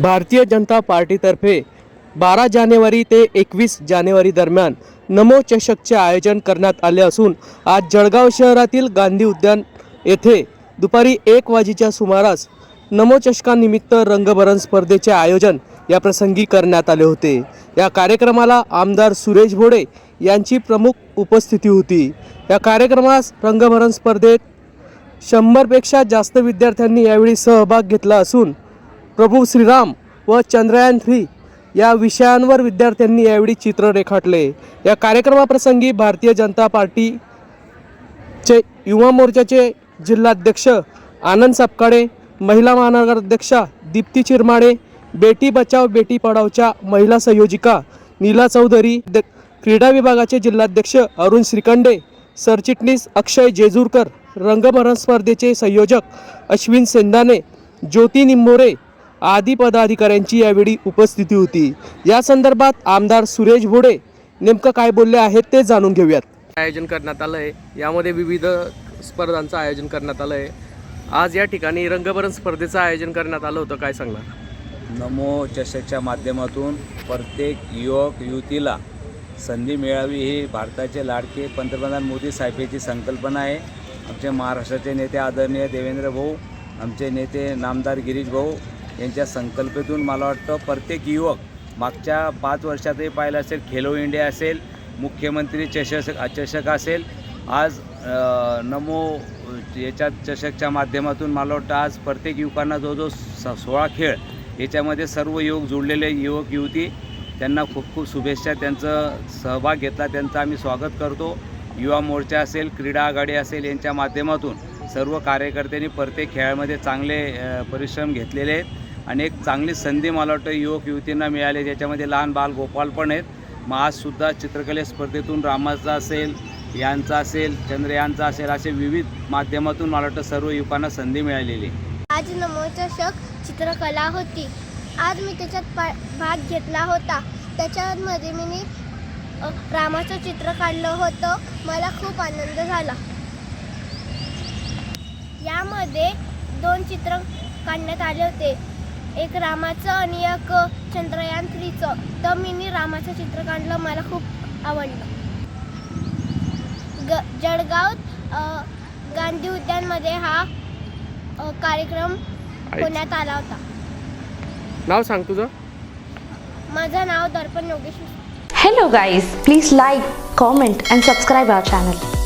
भारतीय जनता पार्टीतर्फे बारा जानेवारी ते एकवीस जानेवारी दरम्यान नमो चषकचे आयोजन करण्यात आले असून आज जळगाव शहरातील गांधी उद्यान येथे दुपारी एक वाजेच्या सुमारास नमो चषकानिमित्त रंगभरण स्पर्धेचे आयोजन या प्रसंगी करण्यात आले होते. या कार्यक्रमाला आमदार सुरेश भोडे यांची प्रमुख उपस्थिती होती. या कार्यक्रमास रंगभरण स्पर्धेत शंभरपेक्षा जास्त विद्यार्थ्यांनी यावेळी सहभाग घेतला असून प्रभू श्रीराम व चंद्रयान थ्री या विषयांवर विद्यार्थ्यांनी यावेळी चित्र रेखाटले. या कार्यक्रमाप्रसंगी भारतीय जनता पार्टीचे युवा मोर्चाचे जिल्हाध्यक्ष आनंद सपकाळे महिला महानगराध्यक्षा दीप्ती चिरमाडे बेटी बचाव बेटी पढावच्या महिला संयोजिका नीला चौधरी द- क्रीडा विभागाचे जिल्हाध्यक्ष अरुण श्रीखंडे सरचिटणीस अक्षय जेजूरकर रंगभरण स्पर्धेचे संयोजक अश्विन सेंदाने ज्योती निंबोरे आदी पदाधिकाऱ्यांची यावेळी उपस्थिती होती. या संदर्भात आमदार सुरेश भोडे नेमकं काय बोलले आहेत ते जाणून घेऊयात. आयोजन करण्यात आलं आहे यामध्ये विविध स्पर्धांचं आयोजन करण्यात आलं आहे आज या ठिकाणी रंगभरण स्पर्धेचं आयोजन करण्यात आलं होतं. काय सांगणार? नमो चषकच्या माध्यमातून प्रत्येक युवक युवतीला संधी मिळावी ही भारताचे लाडके पंतप्रधान मोदी साहेबांची संकल्पना आहे. आमचे महाराष्ट्राचे नेते आदरणीय देवेंद्र भाऊ आमचे नेते नामदार गिरीश भाऊ यांच्या संकल्पेतून मला वाटतं प्रत्येक युवक मागच्या पाच वर्षातही पाहिलं असेल खेलो इंडिया असेल मुख्यमंत्री चषक चषक असेल. आज नमो याच्या चषकच्या माध्यमातून मला वाटतं आज प्रत्येक युवकांना जो जो स सोळा खेळ याच्यामध्ये सर्व युवक जुळलेले युवक युवती त्यांना खूप खूप शुभेच्छा. त्यांचं सहभाग घेतला. त्यांचं आम्ही स्वागत करतो. युवा मोर्चा असेल क्रीडा आघाडी असेल यांच्या माध्यमातून. सर्व कार्यकर्त्यांनी प्रत्येक खेळामध्ये चांगले परिश्रम घेतलेले आहेत आणि एक चांगली संधी मला वाटतं युवक युवतींना मिळाली ज्याच्यामध्ये लहान बाल गोपाल पण आहेत. मग आजसुद्धा चित्रकले स्पर्धेतून रामाचा असेल यांचा असेल चंद्रयानचा असेल असे विविध माध्यमातून मला वाटतं सर्व युवकांना संधी मिळालेली आज नमो शक चित्रकला होती. आज मी त्याच्यात पा भाग घेतला होता. त्याच्यामध्ये मी रामाचं चित्र काढलं होतं. मला खूप आनंद झाला. यामध्ये दोन चित्र काढण्यात आले होते. एक रामाचं आणि एक चंद्रयान थ्रीचं तर मी रामाचं चित्र काढलं मला खूप आवडलं. ग जळगाव गांधी उद्यानमध्ये हा कार्यक्रम होण्यात आला होता. नाव सांग तुझं. माझं नाव Darpan Yogesh Hello guys, please like, comment and subscribe our channel.